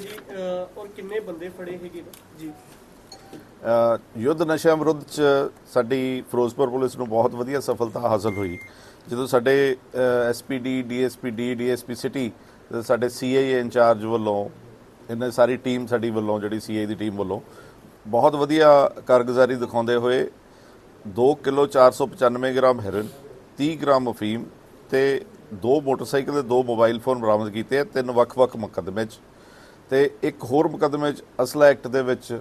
ਹੈ ਜੀ ਅਹ, ਔਰ ਕਿੰਨੇ ਬੰਦੇ ਫੜੇ ਹੈਗੇ ਨੇ? ਜੀ। ਅ, ਯੁੱਧ ਨਸ਼ਿਆਂ ਵਿਰੁੱਧ ਚ ਸਾਡੀ ਫਿਰੋਜ਼ਪੁਰ ਪੁਲਿਸ ਨੂੰ ਬਹੁਤ ਵਧੀਆ ਸਫਲਤਾ ਹਾਸਲ ਹੋਈ। ਜਦੋਂ ਸਾਡੇ ਐਸਪੀਡੀ ਡੀਐਸਪੀਡੀ ਡੀਐਸਪੀ ਸਿਟੀ ਸਾਡੇ ਸੀਆਈ ਇੰਚਾਰਜ ਵੱਲੋਂ ਇਹਨਾਂ ਸਾਰੀ ਟੀਮ ਸਾਡੀ ਵੱਲੋਂ ਜਿਹੜੀ ਸੀਆਈ ਦੀ ਟੀਮ ਵੱਲੋਂ ਬਹੁਤ ਵਧੀਆ ਕਾਰਗੁਜ਼ਾਰੀ ਦਿਖਾਉਂਦੇ ਹੋਏ 2 ਕਿਲੋ 495 ਗ੍ਰਾਮ ਹੈਰੋਇਨ 30 ਗ੍ਰਾਮ ਅਫੀਮ ਤੇ ਦੋ ਮੋਟਰਸਾਈਕਲ ਤੇ ਦੋ ਮੋਬਾਈਲ ਫੋਨ ਬਰਾਮਦ ਕੀਤੇ ਆ ਤਿੰਨ ਵੱਖ-ਵੱਖ ਮੁਕੱਦਮੇ 'ਚ। ਤੇ ਇੱਕ ਹੋਰ ਮੁਕੱਦਮੇ 'ਚ ਅਸਲਾ ਐਕਟ ਦੇ ਵਿੱਚ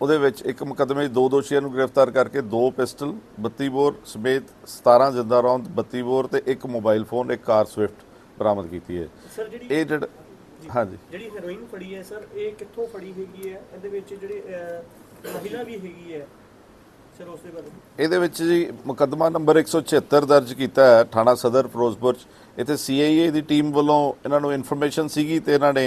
ਉਹਦੇ ਵਿੱਚ ਇੱਕ ਮੁਕੱਦਮੇ 'ਚ ਦੋ ਦੋਸ਼ੀਆਂ ਨੂੰ ਗ੍ਰਿਫਤਾਰ ਕਰਕੇ ਦੋ ਪਿਸਟਲ 32 ਬੋਰ ਸਮੇਤ 17 ਜਿੰਦਾ ਰੌਂਦ 32 ਬੋਰ ਤੇ ਇੱਕ ਮੋਬਾਈਲ ਫੋਨ ਇੱਕ ਕਾਰ ਸਵਿਫਟ ਬਰਾਮਦ ਕੀਤੀ ਹੈ। ਸਰ ਜਿਹੜੀ ਇਹ ਜਿਹੜਾ ਹਾਂਜੀ। ਜਿਹੜੀ ਹੈਰੋਇਨ ਫੜੀ ਹੈ ਸਰ ਇਹ ਕਿੱਥੋਂ ਫੜੀ ਹੈਗੀ ਹੈ? ਇਹਦੇ ਵਿੱਚ ਜਿਹੜੀ ਮਹਿਲਾ ਵੀ ਹੈਗੀ ਹੈ। ਸਰ ਉਸ ਦੇ ਬਾਰੇ। ਇਹਦੇ ਵਿੱਚ ਜੀ ਮੁਕੱਦਮਾ ਨੰਬਰ 176 ਦਰਜ ਕੀਤਾ ਹੈ ਥਾਣਾ ਸਦਰ ਫਿਰੋਜ਼ਪੁਰ 'ਚ। ਇੱਥੇ ਸੀਆਈਏ ਦੀ ਟੀਮ ਵੱਲੋਂ ਇਹਨਾਂ ਨੂੰ ਇਨਫੋਰਮੇਸ਼ਨ ਸੀਗੀ ਤੇ ਇਹਨਾਂ ਨੇ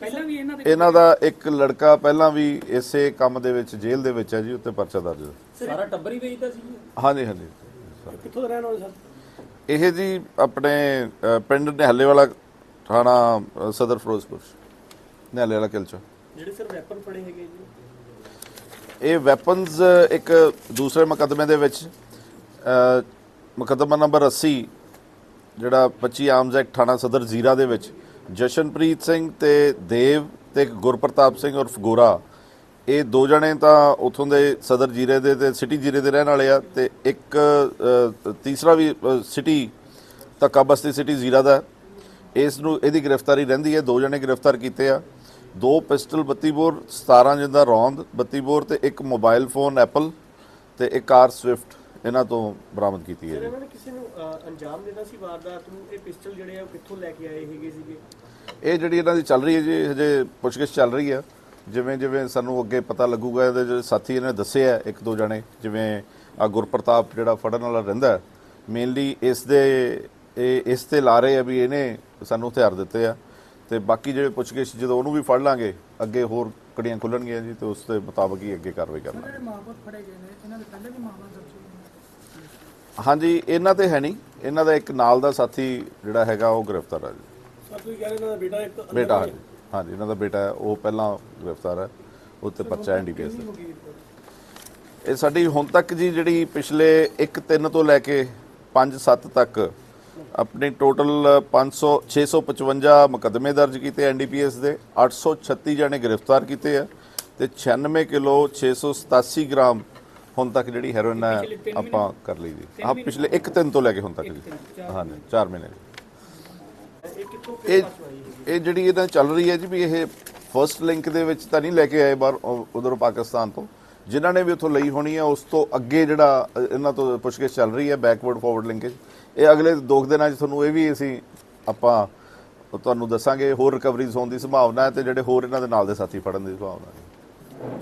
ਪਹਿਲਾਂ ਵੀ ਇਹਨਾਂ ਦੇ ਇਹਨਾਂ ਦਾ ਇੱਕ ਲੜਕਾ ਪਹਿਲਾਂ ਵੀ ਇਸੇ ਕੰਮ ਦੇ ਵਿੱਚ ਜੇਲ੍ਹ ਦੇ ਵਿੱਚ ਹੈ ਜੀ ਉੱਤੇ ਪਰਚਾ ਦਰਜ ਹੈ। ਸਾਰਾ ਟੱਬਰ ਹੀ ਵੇਚਦਾ ਸੀ ਹਾਂਜੀ ਹਾਂਜੀ। ਕਿੱਥੋਂ ਦਾ ਰਹਿਣ ਵਾਲੇ ਸਰ? ਇਹ ਜੀ ਆਪਣੇ ਅ, ਪਿੰਡ ਨਿਹੱਲੇ ਵਾਲਾ ਥਾਣਾ ਅ, ਸਦਰ ਫਿਰੋਜ਼ਪੁਰ ਨਿਹੱਲੇ ਵਾਲਾ ਕਿਲਚਾ ਜਿਹੜੇ ਸਰ ਵੈਪਨ ਫੜੇ ਹੈਗੇ ਜੀ? ਇਹ ਵੈਪਨਸ ਇੱਕ ਦੂਸਰੇ ਮੁਕੱਦਮੇ ਦੇ ਵਿੱਚ ਅ, ਮੁਕੱਦਮਾ ਨੰਬਰ 80 ਜਿਹੜਾ 25 ਆਰਮਜ਼ ਐਕਟ ਥਾਣਾ ਸਦਰ ਜ਼ੀਰਾ ਦੇ ਵਿੱਚ ਜਸ਼ਨਪ੍ਰੀਤ ਸਿੰਘ ਤੇ ਦੇਵ ਤੇ ਇੱਕ ਗੁਰਪ੍ਰਤਾਪ ਸਿੰਘ ਉਰਫ ਗੋਰਾ। ਇਹ ਦੋ ਜਣੇ ਤਾਂ ਉਥੋਂ ਦੇ ਸਦਰ ਜੀਰੇ ਦੇ ਤੇ ਸਿਟੀ ਜੀਰੇ ਦੇ ਰਹਿਣ ਵਾਲੇ ਆ ਤੇ ਇੱਕ ਤੀਸਰਾ ਵੀ ਸਿਟੀ ਤੱਕਾ ਬਸਤੀ ਸਿਟੀ ਜ਼ੀਰਾ ਦਾ। ਇਸ ਨੂੰ, ਇਹਦੀ ਗ੍ਰਿਫਤਾਰੀ ਰਹਿੰਦੀ ਹੈ, ਦੋ ਜਣੇ ਗ੍ਰਿਫਤਾਰ ਕੀਤੇ ਆ। ਦੋ ਪਿਸਟਲ 32 ਬੋਰ 17 ਜਿੰਦਾ ਰੌਂਦ 32 ਬੋਰ ਤੇ ਇੱਕ ਮੋਬਾਈਲ ਫੋਨ ਐਪਲ ਤੇ ਇੱਕ ਕਾਰ ਸਵਿਫਟ। ਇਹਨਾਂ ਤੋਂ ਬਰਾਮਦ ਕੀਤੀ ਹੈ ਸਰ ਜੀ ਇਹਨਾਂ ਨੇ ਕਿਸੇ ਨੂੰ ਅਹ, ਅੰਜਾਮ ਦੇਣਾ ਸੀ ਵਾਰਦਾਤ ਨੂੰ? ਇਹ ਪਿਸਟਲ ਜਿਹੜੇ ਆ ਉਹ ਕਿੱਥੋਂ ਲੈ ਕੇ ਆਏ ਹੈਗੇ ਸੀਗੇ? ਇਹ ਜਿਹੜੀ ਇਹਨਾਂ ਦੀ ਚੱਲ ਰਹੀ ਹੈ ਜੀ ਹਜੇ ਪੁੱਛਗਿੱਛ ਚੱਲ ਰਹੀ ਹੈ ਜਿਵੇਂ ਜਿਵੇਂ ਸਾਨੂੰ ਅੱਗੇ ਪਤਾ ਲੱਗੂਗਾ ਇਹਦੇ ਜਿਹੜੇ ਸਾਥੀ ਇਹਨੇ ਦੱਸੇ ਆ ਇੱਕ ਦੋ ਜਣੇ ਜਿਵੇਂ ਆ ਗੁਰਪ੍ਰਤਾਪ ਜਿਹੜਾ ਫੜਨ ਵਾਲਾ ਰਹਿੰਦਾ ਮੇਨਲੀ ਇਸ ਦੇ ਇਹ ਇਸ ਤੇ ਲਾ ਰਹੇ ਆ ਵੀ ਇਹਨੇ ਸਾਨੂੰ ਹਥਿਆਰ ਦਿੱਤੇ ਆ। ਤੇ ਬਾਕੀ ਜਿਹੜੇ ਪੁੱਛਗਿੱਛ ਜਦੋਂ ਉਹਨੂੰ ਵੀ ਫੜ ਲਾਂਗੇ ਅੱਗੇ ਹੋਰ ਕੜੀਆਂ ਖੁੱਲਣਗੀਆਂ ਜੀ ਤੇ ਉਸ ਦੇ ਮੁਤਾਬਕ ਹੀ ਅੱਗੇ ਕਾਰਵਾਈ ਕਰਨਾ ਜਿਹੜੇ ਮਾਂ ਪੁੱਤ ਫੜੇ ਗਏ ਨੇ ਇਹਨਾਂ ਦੇ ਪਹਿਲੇ ਵੀ ਮਾਮਲਾ ਦਰਜ ਹਾਂਜੀ ਇਹਨਾਂ ਤੇ ਹੈ ਨਹੀਂ। ਇਹਨਾਂ ਦਾ ਇੱਕ ਨਾਲ ਦਾ ਸਾਥੀ ਜਿਹੜਾ ਹੈਗਾ ਉਹ ਗ੍ਰਿਫਤਾਰ ਹੈ ਜੀ। ਸਰ ਤੁਸੀਂ ਕਹਿ ਰਹੇ ਇਹਨਾਂ ਦਾ ਬੇਟਾ ਇੱਕ ਬੇਟਾ ਹਾਂਜੀ। ਹਾਂਜੀ ਇਹਨਾਂ ਦਾ ਬੇਟਾ ਹੈ ਉਹ ਪਹਿਲਾਂ ਗ੍ਰਿਫਤਾਰ ਹੈ ਉਹ ਤੇ ਪਰਚਾ ਐਨਡੀਪੀਐਸ ਦਾ ਇਹ ਸਾਡੀ ਹੁਣ ਤੱਕ ਜੀ ਜਿਹੜੀ ਪਿਛਲੇ 1-3 ਤੋਂ ਲੈ ਕੇ 5-7 ਤੱਕ ਆਪਣੀ ਟੋਟਲ 500 655 ਮੁਕੱਦਮੇ ਦਰਜ ਕੀਤੇ ਐਨਡੀਪੀਐਸ ਦੇ 836 ਜਣੇ ਗ੍ਰਿਫਤਾਰ ਕੀਤੇ ਆ ਤੇ 96 ਕਿਲੋ 687 ਗ੍ਰਾਮ ਹੁਣ ਤੱਕ ਜਿਹੜੀ ਹੈਰੋਇਨ ਹੈ ਆਪਾਂ ਕਰ ਲਈ ਜੀ ਹਾਂ ਪਿਛਲੇ 1-3 ਤੋਂ ਲੈ ਕੇ ਹੁਣ ਤੱਕ ਜੀ ਹਾਂਜੀ 4 ਮਹੀਨੇ। ਇਹ ਇਹ ਜਿਹੜੀ ਇਹਨਾਂ ਦੀ ਚੱਲ ਰਹੀ ਹੈ ਜੀ ਵੀ ਇਹ ਫਰਸਟ ਲਿੰਕ ਦੇ ਵਿੱਚ ਤਾਂ ਨਹੀਂ ਲੈ ਕੇ ਆਏ ਬਾਹਰ ਉਧਰੋਂ ਪਾਕਿਸਤਾਨ ਤੋਂ। ਜਿਨ੍ਹਾਂ ਨੇ ਵੀ ਉੱਥੋਂ ਲਈ ਹੋਣੀ ਹੈ ਉਸ ਤੋਂ ਅੱਗੇ ਜਿਹੜਾ ਇਹਨਾਂ ਤੋਂ ਪੁੱਛਗਿੱਛ ਚੱਲ ਰਹੀ ਹੈ ਬੈਕਵਰਡ ਫਾਰਵਰਡ ਲਿੰਕੇਜ ਇਹ ਅਗਲੇ ਦੋ ਕੁ ਦਿਨਾਂ 'ਚ ਤੁਹਾਨੂੰ ਇਹ ਵੀ ਅਸੀਂ ਆਪਾਂ ਤੁਹਾਨੂੰ ਦੱਸਾਂਗੇ ਹੋਰ ਰਿਕਵਰੀਜ਼ ਹੋਣ ਦੀ ਸੰਭਾਵਨਾ ਹੈ ਤੇ ਜਿਹੜੇ ਹੋਰ ਇਹਨਾਂ ਦੇ ਨਾਲ ਦੇ ਸਾਥੀ ਫੜਨ ਦੀ ਸੰਭਾਵਨਾ ਹੈ।